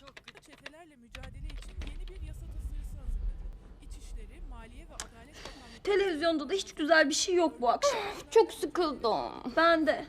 çok çetelerle mücadele için yeni bir yasa tasarısı hazırladı. İçişleri, Maliye ve Adalet Bakanlığı Televizyonda da hiç güzel bir şey yok bu akşam. Çok sıkıldım. Ben de.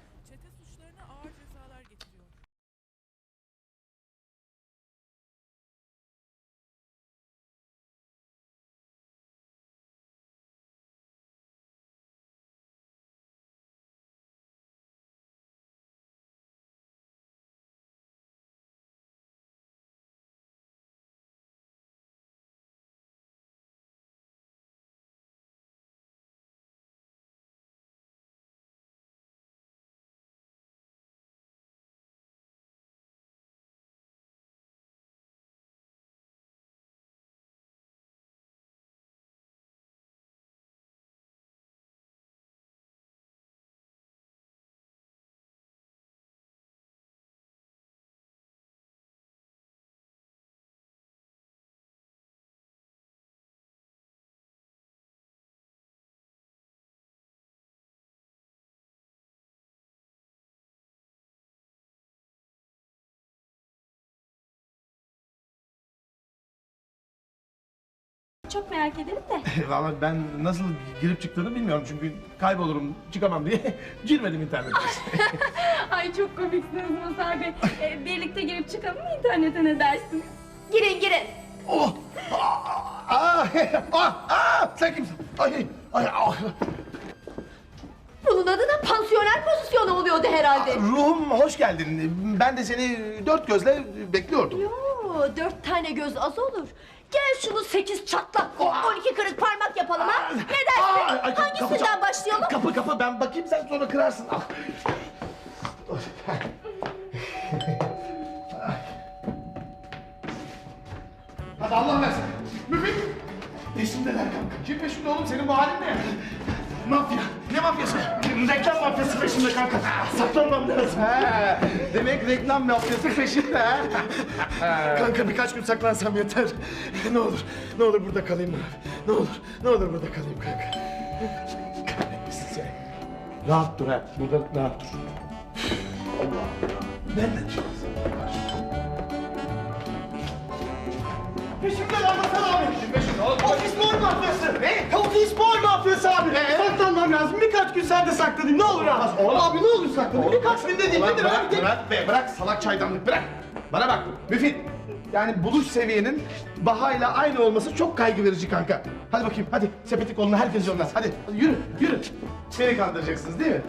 Çok merak ederim de. Valla ben nasıl girip çıktığını bilmiyorum çünkü kaybolurum çıkamam diye girmedim internete. Ay çok komiksiniz Mazhar Bey. Ee, birlikte girip çıkalım mı internete ne dersiniz? Girin girin. oh! Aa, aa, aa, aa, sen kimsin? Ay, ay, ah. Bunun adı da pansiyoner pozisyonu oluyordu herhalde. Ruhum hoş geldin. Ben de seni dört gözle bekliyordum. Yo, dört tane göz az olur. Gel şunu sekiz çatlak, on iki kırık parmak yapalım ha. Ne dersin? Ay, ay, kapı Hangisinden çal- başlayalım? Kapı kapı ben bakayım sen sonra kırarsın. Ah. Hadi Allah versin. Müfit. Peşimdeler kanka. Kim peşimde oğlum senin bu halin peşimde kanka. Saklanmam lazım. He, demek reklam mafyası peşinde ha. Kanka birkaç gün saklansam yeter. Ne olur, ne olur burada kalayım abi. Ne olur, ne olur burada kalayım kanka. Seni. Rahat dur ha, burada rahat dur. Allah Allah. Nereden çıktın Peşimden anlatan abi. Peşimde. Ofis boy mafyası. Ne? Ofis boy mafyası abi. Saklanmam lazım. Birkaç gün sen de saklanayım. Ne olur abi. Oğlum. Abi ne olur saklanayım. Birkaç gün de değil. Nedir bırak, abi? bırak be, bırak salak çaydanlık, bırak. Bana bak, Müfit. Yani buluş seviyenin Baha'yla aynı olması çok kaygı verici kanka. Hadi bakayım, hadi sepeti koluna herkes yollar. Hadi, yürü, yürü. Beni kandıracaksınız değil mi?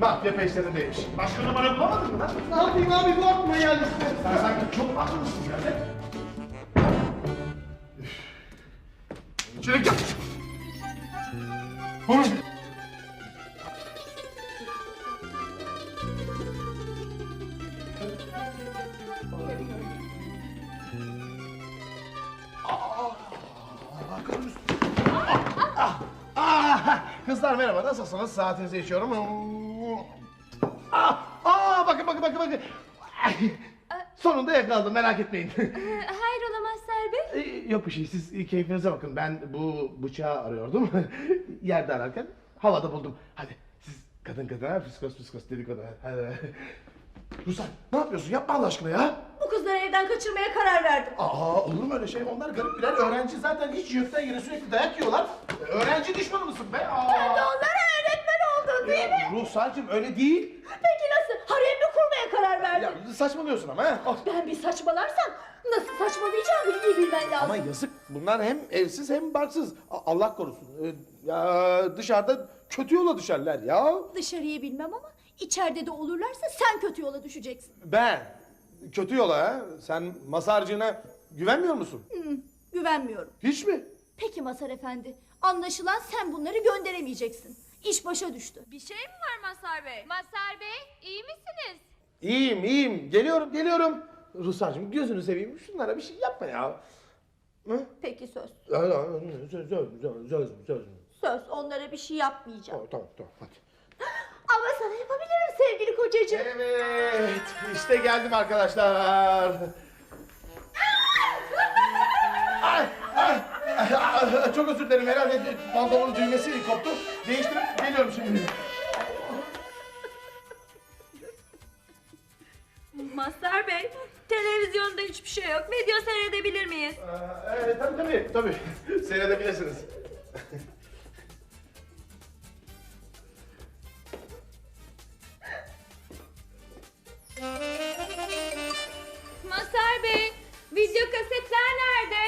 Mafya peşlerindeymiş. Başka numara bulamadın mı lan? Ne yapayım abi bu aklıma geldi. Sen sanki çok akıllısın yani. Şöyle gel. Kızlar merhaba, nasılsınız? Saatinizi içiyorum. Ah, ah, bakın bakın bakın bakın. Ay, Sonunda yakaladım, merak etmeyin. Hayrola Mazhar Bey? Ee, Yok bir şey, siz keyfinize bakın. Ben bu bıçağı arıyordum. Yerde ararken havada buldum. Hadi siz kadın kadına fiskos fiskos dedikodu. Hadi. Ruslan ne yapıyorsun? Yapma Allah aşkına ya. Bu kızları evden kaçırmaya karar verdim. Aa olur mu öyle şey? Onlar garip birer öğrenci zaten hiç yurttan yere sürekli dayak yiyorlar. Öğrenci düşmanı mısın be? Aa. Ben de onlara öğretmen oldum değil mi? Ruhsar'cığım öyle değil. Peki nasıl? Haremli kurmaya karar verdim. Ya saçmalıyorsun ama ha. Oh. Ben bir saçmalarsam nasıl saçmalayacağımı iyi bilmen lazım. Ama yazık. Bunlar hem evsiz hem barksız. A- Allah korusun. Ee, ya dışarıda kötü yola düşerler ya. Dışarıyı bilmem ama içeride de olurlarsa sen kötü yola düşeceksin. Ben kötü yola ha. Sen masarcığına güvenmiyor musun? Hı, güvenmiyorum. Hiç mi? Peki Masar Efendi. Anlaşılan sen bunları gönderemeyeceksin. İş başa düştü. Bir şey mi var Mazhar Bey? Mazhar Bey iyi misiniz? İyiyim iyiyim. Geliyorum geliyorum. Ruslarcığım gözünü seveyim. Şunlara bir şey yapma ya. Hı? Peki söz. Söz, söz, söz, söz, söz. Söz onlara bir şey yapmayacağım. Tamam, tamam, tamam hadi. Ama sana yapabilirim sevgili kocacığım. Evet, işte geldim arkadaşlar. Ay, ay, ay, çok özür dilerim herhalde pantolonun düğmesi koptu. Değiştirip geliyorum şimdi. Ee, tabii tabii tabii. Seyredebilirsiniz. Mazhar Bey, video kasetler nerede?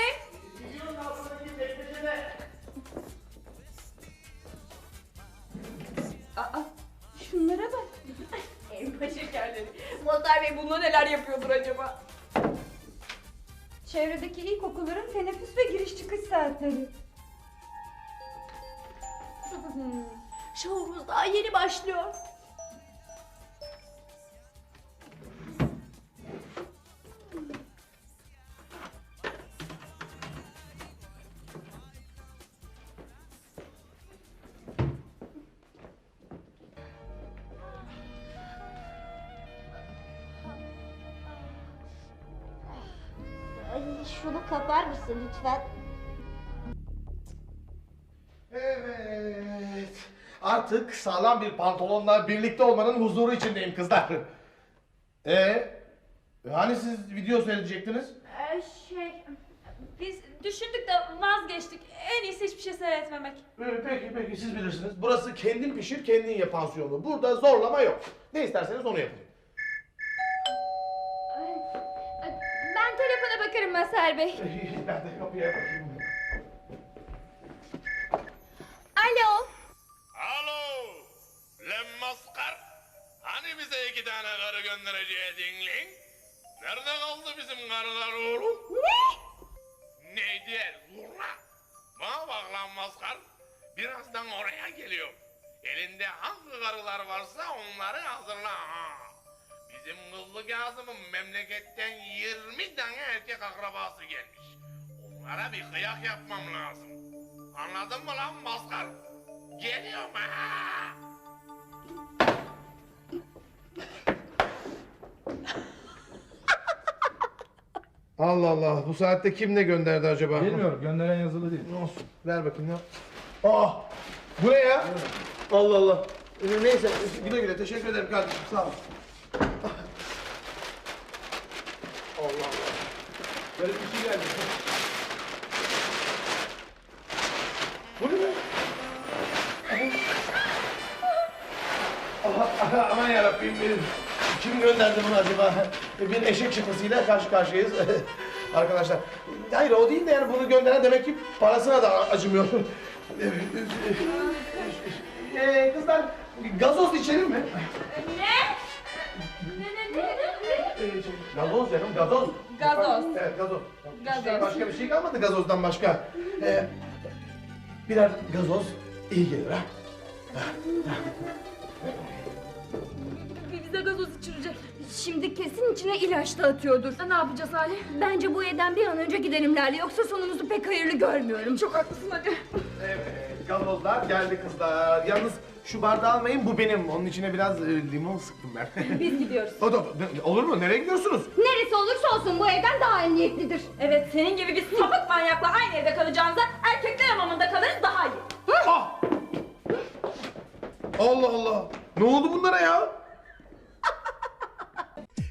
Aa, şunlara bak. Elma şekerleri. Mazhar Bey bununla neler yapıyordur acaba? Çevredeki ilkokulların teneffüs ve giriş çıkış saatleri. Şovumuz daha yeni başlıyor. Şunu kapar mısın lütfen? Evet. Artık sağlam bir pantolonla birlikte olmanın huzuru içindeyim kızlar. Ee, hani siz video seyredecektiniz? Ee, şey, biz düşündük de vazgeçtik. En iyisi hiçbir şey seyretmemek. Ee, peki peki siz bilirsiniz. Burası kendin pişir kendin ye pansiyonu. Burada zorlama yok. Ne isterseniz onu yapın. Bakarım Mazhar Bey. ben de kapıya bakayım. Alo. Alo! Lan maskar! Hani bize iki tane karı göndereceydin lan? Nerede kaldı bizim karılar oğlum? Ne? Ne diyor zurna? Bana bak lan maskar. Birazdan oraya geliyor. Elinde hangi karılar varsa onları hazırla ha. Kazım'ın memleketten 20 tane erkek akrabası gelmiş. Onlara bir kıyak yapmam lazım. Anladın mı lan maskar? Geliyorum ha. Allah Allah bu saatte kim ne gönderdi acaba? Bilmiyorum gönderen yazılı değil. Olsun. Ver bakayım ya. Aa! Bu ne ya? Allah Allah. Neyse güle güle teşekkür ederim kardeşim sağ ol. Allah Allah. Böyle bir şey geldi. Bu ne be? Aha, aha, aman yarabbim benim. Kim gönderdi bunu acaba? Bir eşek şakasıyla karşı karşıyayız. Arkadaşlar. Hayır o değil de yani bunu gönderen demek ki parasına da acımıyor. Ee, kızlar gazoz içelim mi? Ne? Ne ne ne ne? Ee, şey, gazoz canım gazoz. Gazoz. Evet gazoz. Gazoz. İşte başka bir şey kalmadı gazozdan başka. Ee, birer gazoz iyi gelir ha. Bize gazoz içirecek. Şimdi kesin içine ilaç da atıyordur. Ne yapacağız Salih? Bence bu evden bir an önce gidelim Lale. Yoksa sonumuzu pek hayırlı görmüyorum. Çok Haklısın hadi. Evet gazozlar geldi kızlar. Yalnız şu bardağı almayın bu benim. Onun içine biraz e, limon sıktım ben. biz gidiyoruz. o da olur mu? Nereye gidiyorsunuz? Neresi olursa olsun bu evden daha emniyetlidir. Evet senin gibi bir sapık manyakla aynı evde kalacağınıza erkekler hamamında kalırız daha iyi. Ah! Allah Allah. Ne oldu bunlara ya?